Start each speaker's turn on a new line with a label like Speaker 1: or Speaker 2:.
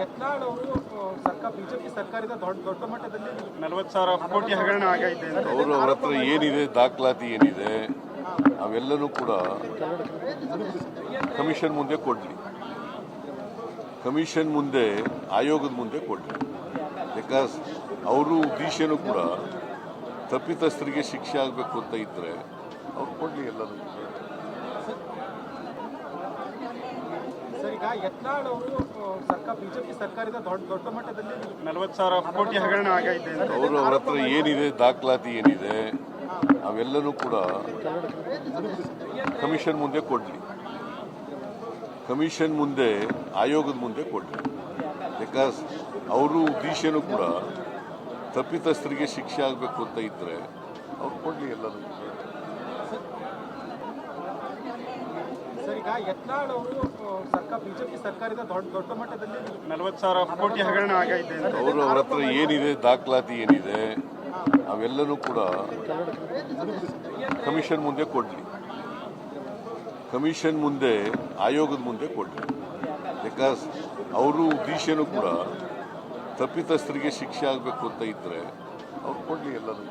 Speaker 1: ಯತ್ನಾಳ್ ಅವರು ಸರ್ಕಾರ ಬಿಜೆಪಿ ಸರ್ಕಾರದ ದೊಡ್ಡ ದೊಡ್ಡ ಮಟ್ಟದಲ್ಲಿ
Speaker 2: ನಲವತ್ತು ಸಾವಿರ ಕೋಟಿ ಹಗರಣ ಆಗೈತೆ ಅಂತ.
Speaker 3: ಅವರು ಅವ್ರ ಹತ್ರ ಏನಿದೆ ದಾಖಲಾತಿ ಏನಿದೆ ಅವೆಲ್ಲನೂ ಕೂಡ ಕಮಿಷನ್ ಮುಂದೆ ಕೊಡಲಿ. ಕಮಿಷನ್ ಮುಂದೆ ಆಯೋಗದ ಮುಂದೆ ಕೊಡಲಿ. ಬಿಕಾಸ್ ಅವರು ಉದ್ದೇಶನೂ ಕೂಡ ತಪ್ಪಿತಸ್ಥರಿಗೆ ಶಿಕ್ಷೆ ಆಗಬೇಕು ಅಂತ ಇದ್ದರೆ ಅವ್ರು ಕೊಡಲಿ ಎಲ್ಲರೂ
Speaker 1: ಸರ್ ಈಗ ಯತ್ನಾಳ್ ಅವರು ಸರ್ಕಾರ ಬಿಜೆಪಿ ಸರ್ಕಾರದ ದೊಡ್ಡ ದೊಡ್ಡ ಮಟ್ಟದಲ್ಲಿ
Speaker 2: ನಲವತ್ತು ಸಾವಿರ ಕೋಟಿ ಹಗರಣ ಆಗೈತೆ
Speaker 3: ಅವರು ಅವ್ರ ಹತ್ರ ಏನಿದೆ ದಾಖಲಾತಿ ಏನಿದೆ ಅವೆಲ್ಲನೂ ಕೂಡ ಕಮಿಷನ್ ಮುಂದೆ ಕೊಡಲಿ. ಕಮಿಷನ್ ಮುಂದೆ ಆಯೋಗದ ಮುಂದೆ ಕೊಡಲಿ. ಬಿಕಾಸ್ ಅವರು ಉದ್ದೇಶನೂ ಕೂಡ ತಪ್ಪಿತಸ್ಥರಿಗೆ ಶಿಕ್ಷೆ ಆಗಬೇಕು ಅಂತ ಇದ್ರೆ ಅವ್ರು ಕೊಡಲಿ ಎಲ್ಲರೂ
Speaker 1: ಸರ್ ಈಗ ಯತ್ನಾಳ್ ಅವರು ಸರ್ಕಾರ ಬಿಜೆಪಿ ಸರ್ಕಾರದ ದೊಡ್ಡ ದೊಡ್ಡ ಮಟ್ಟದಲ್ಲಿ
Speaker 2: ನಲವತ್ತು ಸಾವಿರ ಕೋಟಿ ಹಗರಣ ಆಗೈತೆ
Speaker 3: ಅವರು ಅವ್ರ ಹತ್ರ ಏನಿದೆ ದಾಖಲಾತಿ ಏನಿದೆ ಅವೆಲ್ಲನೂ ಕೂಡ ಕಮಿಷನ್ ಮುಂದೆ ಕೊಡಲಿ. ಕಮಿಷನ್ ಮುಂದೆ ಆಯೋಗದ ಮುಂದೆ ಕೊಡಲಿ. ಬಿಕಾಸ್ ಅವರು ಉದ್ದೇಶನೂ ಕೂಡ ತಪ್ಪಿತಸ್ಥರಿಗೆ ಶಿಕ್ಷೆ ಆಗಬೇಕು ಅಂತ ಇದ್ರೆ ಅವ್ರು ಕೊಡಲಿ ಎಲ್ಲರೂ